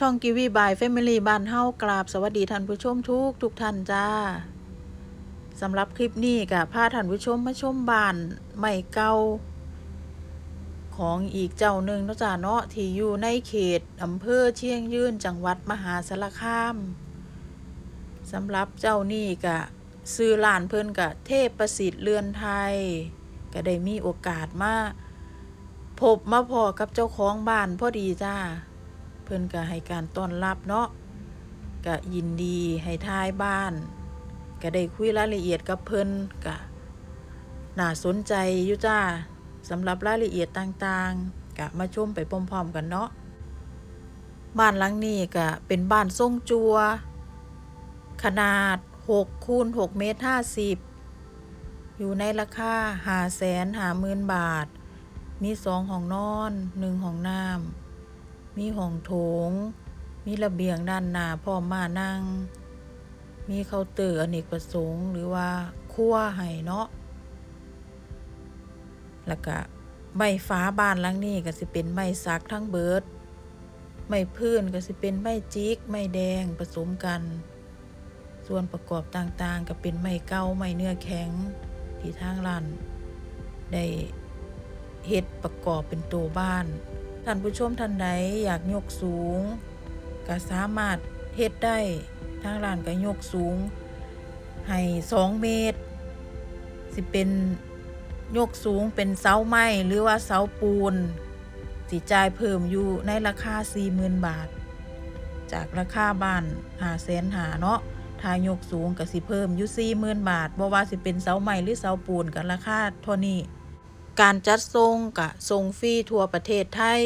ช่องกีวีบายแฟมิลี่บ้านเฮากราบ สวัสดีท่านผู้ชมทุกทุกท่านจ้าสำหรับคลิปนี้กับพาท่านผู้ชมมาชมบ้านใหม่เก่าของอีกเจ้าหนึ่งนะจ้าเนาะที่อยู่ในเขตอำเภอเชียงยืนจังหวัดมหาสารคามสำหรับเจ้านี่กะซื้อหลานเพิ่นกะเทพประสิทธิ์เรือนไทย ก็ได้มีโอกาสมาพบมาพอกับเจ้าของบ้านพอดีจ้า เพิ่อนก็ให้การต้อนรับเนาะก็ยินดีให้ท้ายบ้าน ก็ได้คุยรายละเอียดกับเพิ่นก็น่าสนใจอยู่จ้าสำหรับรายละเอียดต่างๆก็มาชมไปพร้อมๆกันเนาะบ้านหลังนี้ก็เป็นบ้านทรงจัว ขนาด6คูณ6เมตร50 อยู่ในราคาหาแสนหาหมื่นบาท มีสองห้องนอนหนึ่งห้องน้ำ มีห้องโถง มีระเบียงด้านหน้าพร้อมมานั่ง มีเคาน์เตอร์อเนกประสงค์ หรือว่าครัวให้เนาะ แล้วก็ไม้ฟ้าบ้านหลังนี้ก็สิเป็นไม้สักทั้งเบิด ไม้พื้นก็สิเป็นไม้จิกไม้แดงผสมกัน ส่วนประกอบต่างๆ ก็เป็นไม้เก่าไม้เนื้อแข็งที่ทางร้านได้เฮ็ดประกอบเป็นตัวบ้าน ท่านผู้ชมท่านใดอยากยกสูง ก็สามารถเฮ็ดได้ทางร้านก็ยกสูง ให้สองเมตร สิเป็นยกสูงเป็นเสาไม้หรือว่าเสาปูน สิจ่ายเพิ่มอยู่ในราคา40,000บาท จากราคาบ้านหาแสนหาเนาะถ้ายกสูงก็สิเพิ่มอยู่40,000บาทบ่ว่าสิเป็นเสาไม้หรือเสาปูนก็ราคาเท่านี้ การจัดส่งกะส่งฟรีทั่วประเทศไทย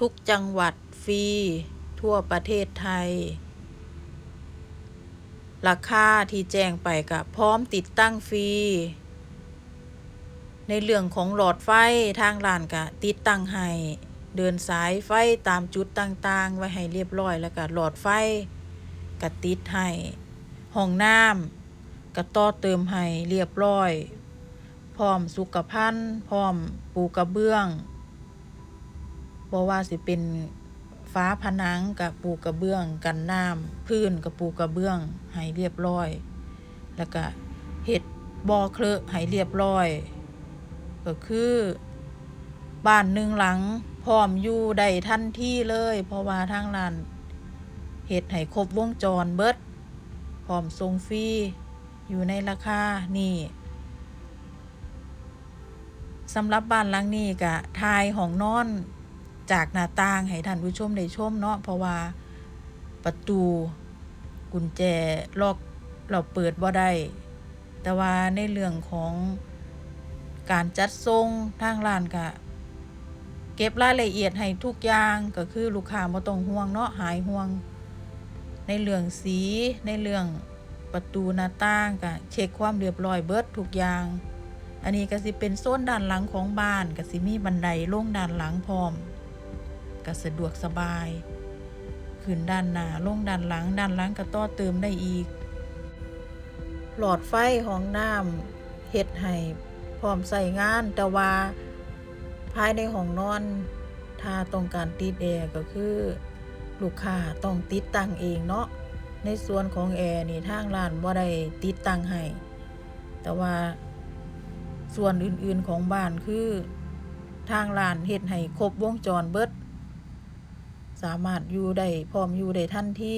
ทุกจังหวัดฟรีทั่วประเทศไทย ราคาที่แจ้งไปกะพร้อมติดตั้งฟรี ในเรื่องของหลอดไฟทางร้านกะติดตั้งให้เดินสายไฟตามจุดต่างๆ ไว้ให้เรียบร้อยแล้วก็หลอดไฟกะติดให้ห้องน้ำกะต่อเติมให้เรียบร้อย พร้อมสุขภัณฑ์พร้อมปูกระเบื้องบ่ว่าสิเป็นฟ้าผนังกับปูกระเบื้อง กันน้ำพื้นกับปูกระเบื้องให้เรียบร้อย แล้วก็เฮ็ดบ่อเคลอะให้เรียบร้อย ก็คือบ้านหนึ่งหลังพร้อมอยู่ได้ทันทีเลย เพราะว่าทางร้านเฮ็ดให้ครบวงจรเบิดพร้อมส่งฟรีอยู่ในราคานี่ สำหรับบ้านหลังนี้ก็ทายห้องนอนจากหน้าต่างให้ท่านผู้ชมได้ชมเนาะเพราะว่าประตูกุญแจล็อกเราเปิดบ่ได้แต่ว่าในเรื่องของการจัดทรงทางร้านก็เก็บรายละเอียดให้ทุกอย่างก็คือลูกค้าบ่ต้องห่วงเนาะหายห่วง ในเรื่องสีในเรื่องประตูหน้าต่างก็เช็คความเรียบร้อยเบิดทุกอย่าง อันนี้ก็สิเป็นโซนด้านหลังของบ้านก็สิมีบันไดลงด้านหลังพร้อมก็สะดวกสบายขึ้นด้านหน้าลงด้านหลัง ด้านหลังก็ต่อเติมได้อีก หลอดไฟห้องน้ำเฮ็ดให้พร้อมใส่งาน แต่ว่าภายในห้องนอน ถ้าต้องการติดแอร์ก็คือ ลูกค้าต้องติดตั้งเองเนาะในส่วนของแอร์นี่ทางร้านบ่ได้ติดตั้งให้แต่ว่า ส่วนอื่นๆของบ้านคือทางลานเฮ็ดให้ครบวงจรเบิด สามารถอยู่ได้พร้อมอยู่ได้ทันที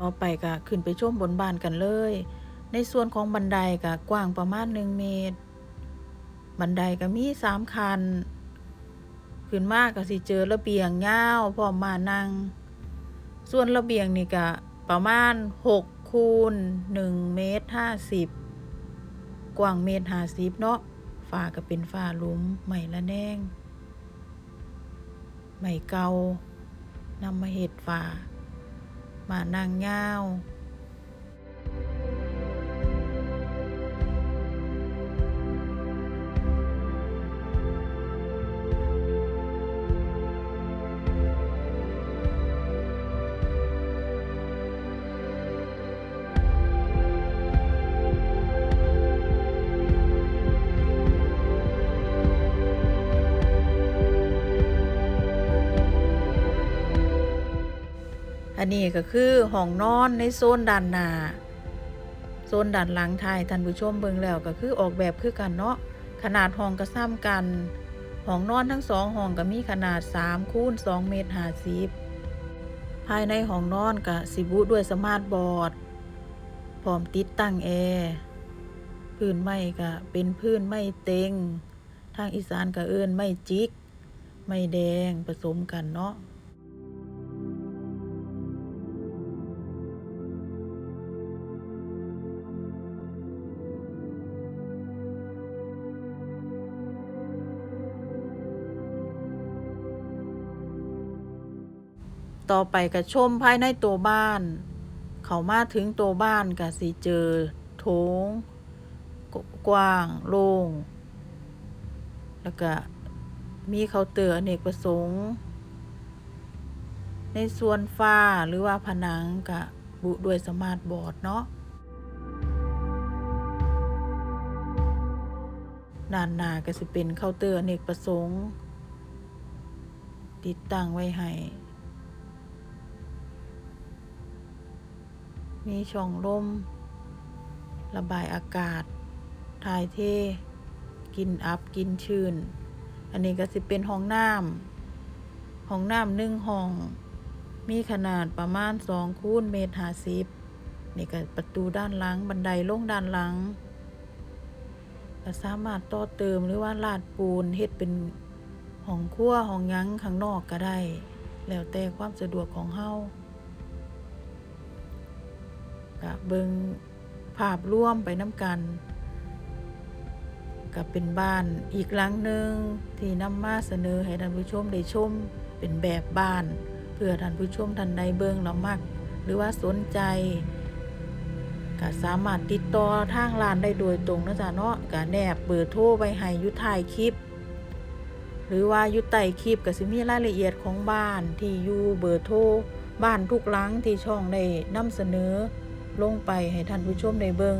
ต่อไปก็ขึ้นไปชมบนบ้านกันเลย ในส่วนของบันไดก็กว้างประมาณหนึ่งเมตร บันไดก็มีสามคัน ขึ้นมากก็สิเจอระเบียงยาวพร้อมมานั่ง ส่วนระเบียงนี่ก็ประมาณหกคูณหนึ่งเมตรห้าสิบกว้างเมตรห้าสิบเนาะฝ้าก็เป็นฝ้าลุมใหม่ละแนงใหม่เกา นำมาเฮ็ดฝ้า มานั่งยา อันนี้ก็คือห้องนอนในโซนด้านหน้าโซนด้านหลังทายท่านผู้ชมเบิ่งแล้วก็คือออกแบบคือกันเนาะขนาดห้องก็ซ้ำกันห้องนอนทั้งสองห้องก็มีขนาด3คูณ2เมตร50ภายในห้องนอนก็สิบุด้วยสมาร์ทบอร์ดพร้อมติดตั้งแอร์พื้นไม้ก็เป็นพื้นไม้เต็ง ทางอีสานก็เอิ้นไม้จิก ไม้แดงผสมกันเนาะ ต่อไปก็ชมภายในตัวบ้าน เขามาถึงตัวบ้านก็สิเจอโถง กว้างโล่งแล้วก็มีเคาน์เตอร์อเนกประสงค์ ในส่วนฝ้าหรือว่าผนังก็บุด้วยสมาร์ทบอร์ดเนาะด้านหน้าก็สิเป็นเคาน์เตอร์อเนกประสงค์ ติดตั้งไว้ให้ มีช่องลม ระบายอากาศ ถ่ายเท กินอัพ กินชื้น อันนี้ก็สิเป็นห้องน้ำห้องน้ำหนึ่งห้อง มีขนาดประมาณสองคูณเมตรห้าสิบนี่ก็ประตูด้านหลัง บันไดลงด้านหลังก็สามารถต่อเติมหรือว่าลาดปูนเฮ็ดเป็นห้องครัวห้องยังข้างนอกก็ได้ แล้วแต่ความสะดวกของเฮา ก็เบิงภาพร่วมไปน้ำกันก็เป็นบ้านอีกหลังหนึ่งที่นำมาเสนอให้ท่านผู้ชมได้ชมเป็นแบบบ้าน เพื่อท่านผู้ชมท่านใดเบิงแล้วมักหรือว่าสนใจก็สามารถติดต่อทางร้านได้โดยตรงนะจ๊ะเนาะก็แนบเบอร์โทรไว้ให้ยู่ท้ายคลิป หรือว่ายู่ใต้คลิปก็สิมีรายละเอียดของบ้านที่อยู่เบอร์โทรบ้านทุกหลังที่ช่องได้นำเสนอ ลงไปให้ท่านผู้ชมได้เบิง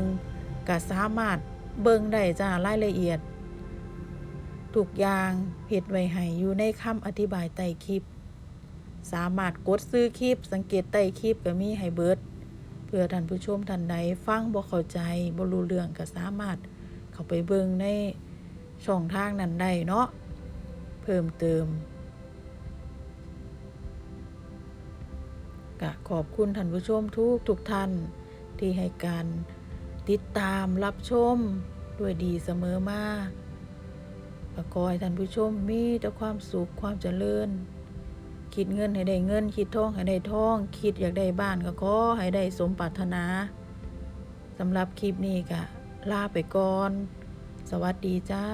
ก็สามารถเบิงได้จ้ารายละเอียดทุกอย่างเฮ็ดไว้ให้อยู่ในคำอธิบายใต้คลิป สามารถกดซื้อคลิป สังเกตใต้คลิปก็มีให้เบิดเพื่อท่านผู้ชมท่านใดฟังบ่เข้าใจบ่รู้เรื่องก็สามารถเข้าไปเบิงในช่องทางนั้นได้เนาะเพิ่มเติมก็ขอบคุณท่านผู้ชมทุกทุกท่าน ที่ให้การติดตามรับชมด้วยดีเสมอมาก็ขอให้ท่านผู้ชมมีแต่ความสุขความเจริญ คิดเงินให้ได้เงิน คิดทองให้ได้ทอง คิดอยากได้บ้านก็ขอให้ได้สมปรารถนาสำหรับคลิปนี้ก็ลาไปก่อน สวัสดีจ้า